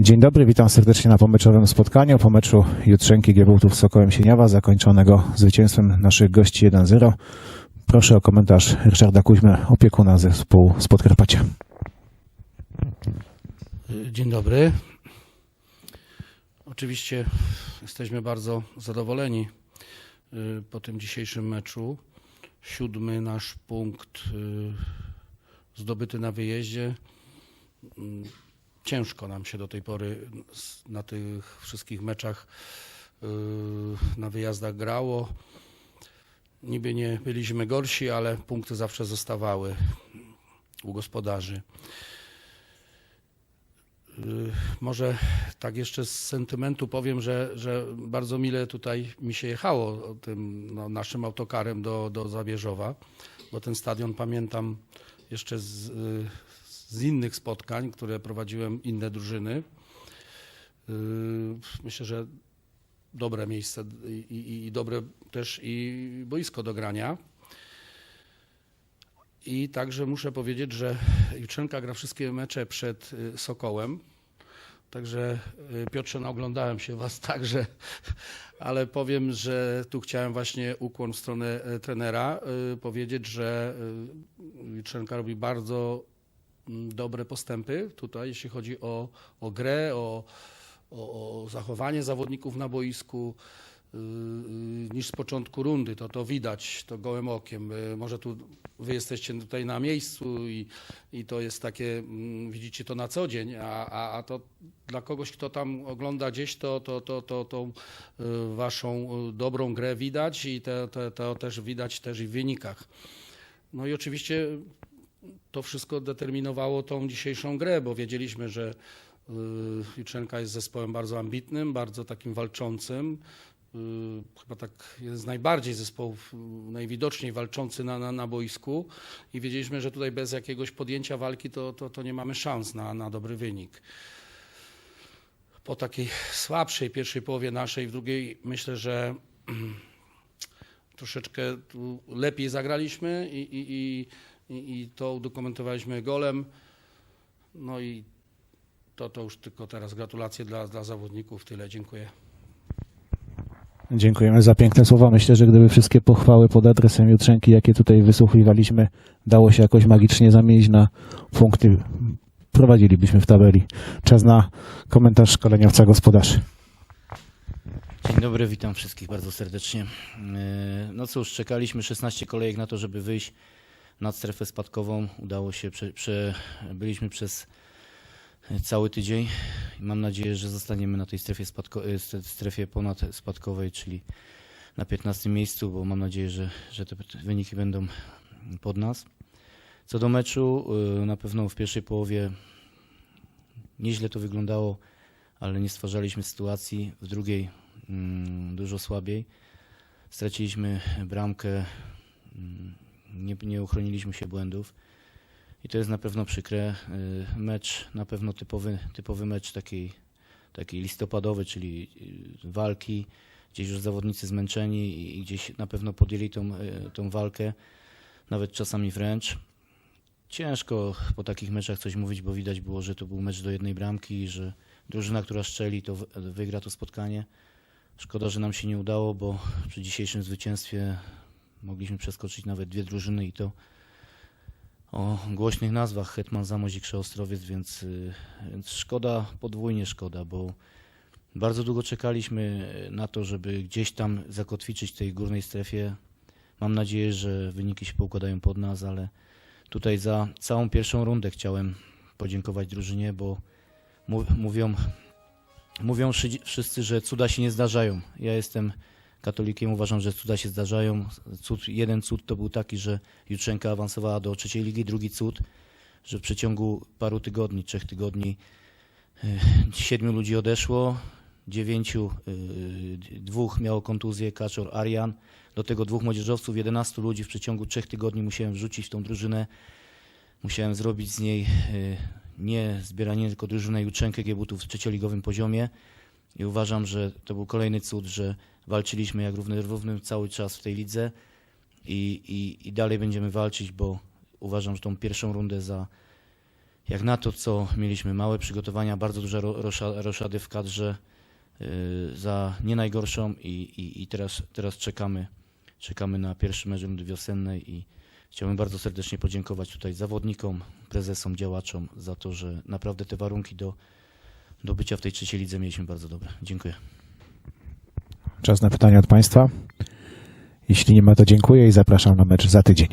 Dzień dobry, witam serdecznie na pomeczowym spotkaniu. Po meczu Jutrzenki Giełtów z Sokołem Sieniawa, zakończonego zwycięstwem naszych gości 1-0. Proszę o komentarz Ryszarda Kuźmy, opiekuna zespołu z Podkarpacia. Dzień dobry. Oczywiście jesteśmy bardzo zadowoleni y, po tym dzisiejszym meczu. Siódmy nasz punkt y, zdobyty na wyjeździe. Ciężko nam się do tej pory na tych wszystkich meczach y, na wyjazdach grało. Niby nie byliśmy gorsi, ale punkty zawsze zostawały u gospodarzy. Y, Może tak jeszcze z sentymentu powiem, że, że bardzo mile tutaj mi się jechało tym no, naszym autokarem do, do Zabierzowa, bo ten stadion pamiętam jeszcze z, y, z innych spotkań, które prowadziłem inne drużyny. Y, Myślę, że dobre miejsce i, i, i dobre też i boisko do grania. I także muszę powiedzieć, że Jutrzenka gra wszystkie mecze przed y, Sokołem. Także y, Piotrze, no, oglądałem się Was także, ale powiem, że tu chciałem właśnie ukłon w stronę e, trenera y, powiedzieć, że y, Jutrzenka robi bardzo dobre postępy tutaj, jeśli chodzi o, o grę, o, o, o zachowanie zawodników na boisku y, y, niż z początku rundy. To, to widać, to gołym okiem. Y, Może tu wy jesteście tutaj na miejscu i, i to jest takie, mm, widzicie to na co dzień, a, a, a to dla kogoś, kto tam ogląda gdzieś, to, to, to, to, tą waszą dobrą grę widać i to, to, to też widać też i w wynikach. No i oczywiście to wszystko determinowało tą dzisiejszą grę, bo wiedzieliśmy, że y, Jutrzenka jest zespołem bardzo ambitnym, bardzo takim walczącym. Y, Chyba tak jest z najbardziej zespołów, y, najwidoczniej walczący na, na, na boisku i wiedzieliśmy, że tutaj bez jakiegoś podjęcia walki to, to, to nie mamy szans na, na dobry wynik. Po takiej słabszej pierwszej połowie naszej, w drugiej myślę, że troszeczkę lepiej zagraliśmy i, i, i, i, i to udokumentowaliśmy golem. No i to, to już tylko teraz gratulacje dla, dla zawodników. Tyle, dziękuję. Dziękujemy za piękne słowa. Myślę, że gdyby wszystkie pochwały pod adresem Jutrzenki, jakie tutaj wysłuchiwaliśmy, dało się jakoś magicznie zamienić na punkty, prowadzilibyśmy w tabeli. Czas na komentarz szkoleniowca gospodarzy. Dzień dobry, witam wszystkich bardzo serdecznie. Yy, No cóż, czekaliśmy 16 kolejek na to, żeby wyjść nad strefę spadkową. Udało się, prze, prze, byliśmy przez cały tydzień i mam nadzieję, że zostaniemy na tej strefie, spadko, st- strefie ponad spadkowej, czyli na 15 miejscu, bo mam nadzieję, że, że te wyniki będą pod nas. Co do meczu, yy, na pewno w pierwszej połowie nieźle to wyglądało, ale nie stwarzaliśmy sytuacji. W drugiej mm, dużo słabiej. Straciliśmy bramkę, mm, nie, nie uchroniliśmy się błędów i to jest na pewno przykre. Y, Mecz, na pewno typowy, typowy mecz taki, taki listopadowy, czyli y, walki, gdzieś już zawodnicy zmęczeni i- gdzieś na pewno podjęli tą, y, tą walkę, nawet czasami wręcz. Ciężko po takich meczach coś mówić, bo widać było, że to był mecz do jednej bramki i że drużyna, która strzeli, to wy- wygra to spotkanie. Szkoda, że nam się nie udało, bo przy dzisiejszym zwycięstwie mogliśmy przeskoczyć nawet dwie drużyny i to o głośnych nazwach Hetman Zamość i Krzeostrowiec, więc, y, więc szkoda, podwójnie szkoda, bo bardzo długo czekaliśmy na to, żeby gdzieś tam zakotwiczyć w tej górnej strefie. Mam nadzieję, że wyniki się poukładają pod nas, ale tutaj za całą pierwszą rundę chciałem podziękować drużynie, bo mów- mówią Mówią wszy- wszyscy, że cuda się nie zdarzają. Ja jestem katolikiem, uważam, że cuda się zdarzają. Cud, jeden cud to był taki, że Jutrzenka awansowała do trzeciej ligi, drugi cud, że w przeciągu paru tygodni, trzech tygodni y, siedmiu ludzi odeszło, dziewięciu, y, dwóch miało kontuzję, Kaczor, Arian, do tego dwóch młodzieżowców, 11 ludzi w przeciągu trzech tygodni musiałem wrzucić w tą drużynę. Musiałem zrobić z niej y, nie zbieranie tylko drużynę Jutrzenkę Giebutów w trzecioligowym poziomie i uważam, że to był kolejny cud, że walczyliśmy jak równy równym cały czas w tej lidze i, i, i dalej będziemy walczyć, bo uważam, że tą pierwszą rundę za jak na to, co mieliśmy małe przygotowania, bardzo duże ro- rosza- roszady w kadrze y, za nie najgorszą i, i, i teraz, teraz czekamy, czekamy na pierwszy mecz rundy wiosennej i chciałbym bardzo serdecznie podziękować tutaj zawodnikom, prezesom, działaczom za to, że naprawdę te warunki do, do bycia w tej trzeciej lidze mieliśmy bardzo dobre. Dziękuję. Czas na pytania od Państwa. Jeśli nie ma, to dziękuję i zapraszam na mecz za tydzień.